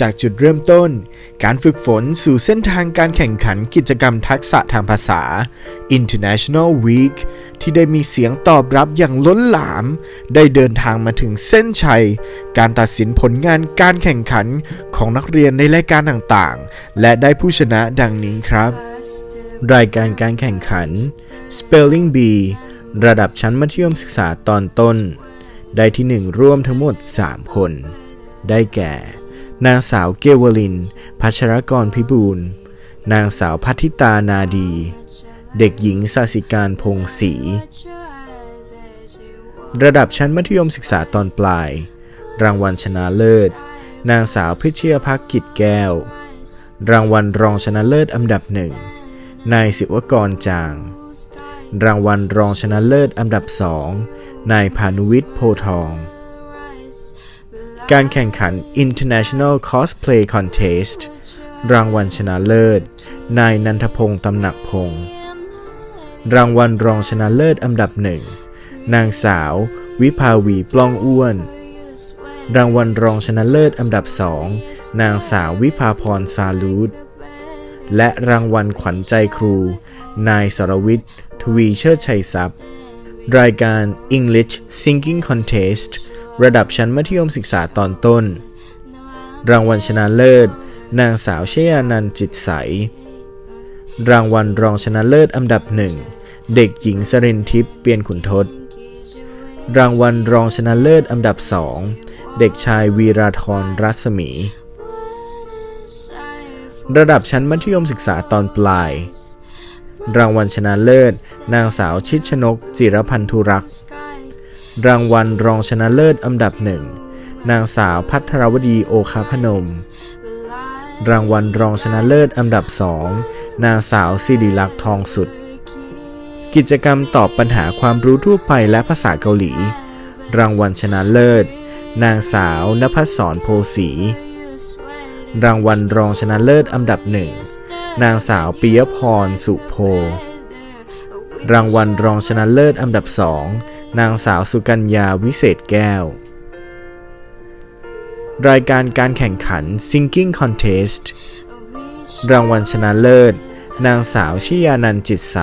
จากจุดเริ่มต้น การฝึกฝนสู่เส้นทางการแข่งขันกิจกรรมทักษะทางภาษา International Week ที่ได้มีเสียงตอบรับอย่างล้นหลาม ได้เดินทางมาถึงเส้นชัย การตัดสินผลงานการแข่งขันของนักเรียนในรายการต่างๆ และได้ผู้ชนะดังนี้ครับ รายการการแข่งขัน Spelling Bee ระดับชั้นมัธยมศึกษาตอนต้น ได้ที่ 1 ร่วมทั้งหมด 3 คน ได้แก่ นางสาวเกวลิน พัชรกรพิบูล นางสาวพัทิตานาดี เด็กหญิงสาสิการพงศรีระดับชั้นมัธยมศึกษาตอนปลาย รางวัลชนะเลิศ นางสาวพิเชียพักกิจแก้ว รางวัลรองชนะเลิศอันดับหนึ่ง นายศิวกรจาง รางวัลรองชนะเลิศอันดับสอง นายพานุวิทย์โพทอง การแข่งขัน International Cosplay Contest รางวัลชนะเลิศ นายนันทพงศ์ตำหนักพงศ์รางวัลรองชนะเลิศอันดับหนึ่ง นางสาว วิภาวีปล้องอ้วน รางวัลรองชนะเลิศอันดับสอง นางสาววิภาพรซาลูดและรางวัลขวัญใจครู นายสรวิทย์ ทวีเชิดชัยทรัพย์ รายการ English Singing Contest ระดับชั้นมัธยมศึกษาตอนต้น รางวัลชนะเลิศ นางสาวเชยานันจิตใส รางวัลรองชนะเลิศอันดับหนึ่ง เด็กหญิงสรินทิพย์เปียนขุนทศ รางวัลรองชนะเลิศอันดับสอง เด็กชายวีราธรรัศมี ระดับชั้นมัธยมศึกษาตอนปลาย รางวัลชนะเลิศ นางสาวชิดชนก จิรพันธุรักษ์ รางวัลรองชนะเลิศอันดับหนึ่งนางสาวพัทรวดีโอคาพนม รางวัลรองชนะเลิศอันดับสองนางสาวสิริลักษ์ทองสุด กิจกรรมตอบปัญหาความรู้ทั่วไปและภาษาเกาหลี รางวัลชนะเลิศ นางสาวนภัสสรโพสี รางวัลรองชนะเลิศอันดับหนึ่งนางสาวปิยพรสุโพ รางวัลรองชนะเลิศอันดับสอง นางสาวสุกัญญาวิเศษแก้ว รายการการแข่งขัน Singing Contest รางวัลชนะเลิศ นางสาวชิยานันจิตใส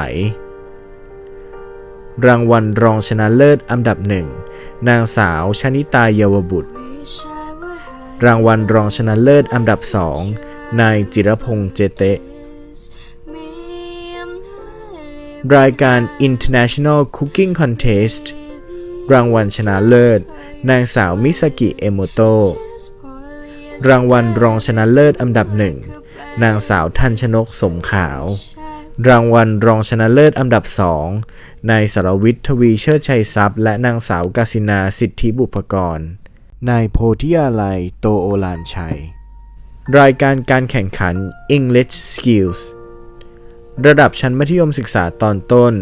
รางวัลรองชนะเลิศอันดับหนึ่ง นางสาวชนิตาเยาวบุตร รางวัลรองชนะเลิศอันดับสองนายจิรพงษ์เจเตะรายการ International Cooking Contest รางวัลชนะเลิศ นางสาวมิสกิเอโมโตรางวัลรองชนะเลิศอันดับหนึ่งนางสาวทันชนกสมขาว รางวัลรองชนะเลิศอันดับสองนายสรวิทย์ทวีเชิดชัยทรัพย์ และนางสาวกาสินาสิทธิบุพกรนายโพธิยาลัยโตโอลานชัย รายการการแข่งขัน English Skills ระดับชั้นมัธยมศึกษาตอนต้น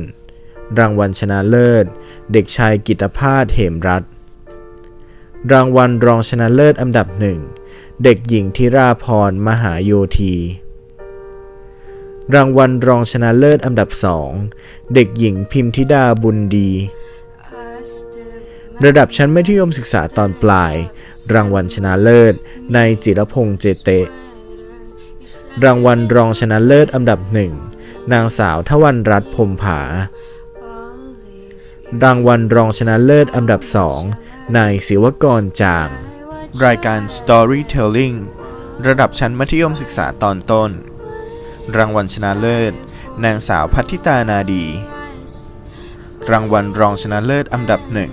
รางวัลชนะเลิศ เด็กชายกิตภาสเหมรัตรางวัลรองชนะเลิศอันดับหนึ่ง เด็กหญิงธิราพรมหาโยธี รางวัลรองชนะเลิศอันดับสอง เด็กหญิงพิมธิดาบุญดี ระดับชั้นมัธยมศึกษาตอนปลาย รางวัลชนะเลิศในจิรพงษ์เจเตรางวัลรองชนะเลิศอันดับหนึ่งนางสาวทวันรัตน์พรมผา รางวัลรองชนะเลิศอันดับสองนายศิวกรจาง รายการ Storytelling ระดับชั้นมัธยมศึกษาตอนต้น รางวัลชนะเลิศ นางสาวพัทธิตานาดี รางวัลรองชนะเลิศอันดับหนึ่ง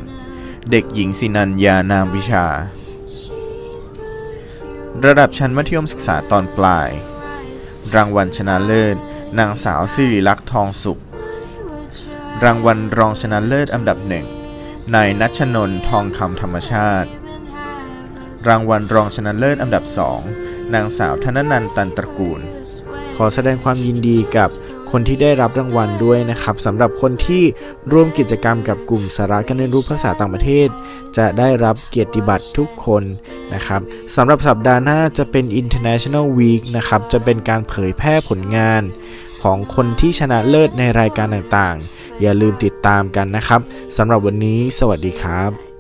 เด็กหญิงสินัญญานามวิชา ระดับชั้นมัธยมศึกษาตอนปลาย รางวัลชนะเลิศ นางสาวสิริลักษณ์ทองสุข รางวัลรองชนะเลิศอันดับหนึ่งนายนัชนนทองคำธรรมชาติ รางวัลรองชนะเลิศอันดับสองนางสาวธนนันตันตระกูล ขอแสดงความยินดีกับคนที่ได้รับรางวัลด้วยนะครับสำหรับคนที่ร่วมกิจกรรมกับกลุ่มสาระการเรียนรู้ภาษาต่างประเทศ จะได้รับเกียรติบัตรทุกคนนะครับสำหรับสัปดาห์หน้าจะเป็น International Week นะครับจะเป็นการเผยแพร่ผลงานของคนที่ชนะเลิศในรายการต่างๆ อย่าลืมติดตามกันนะครับสำหรับวันนี้ สวัสดีครับ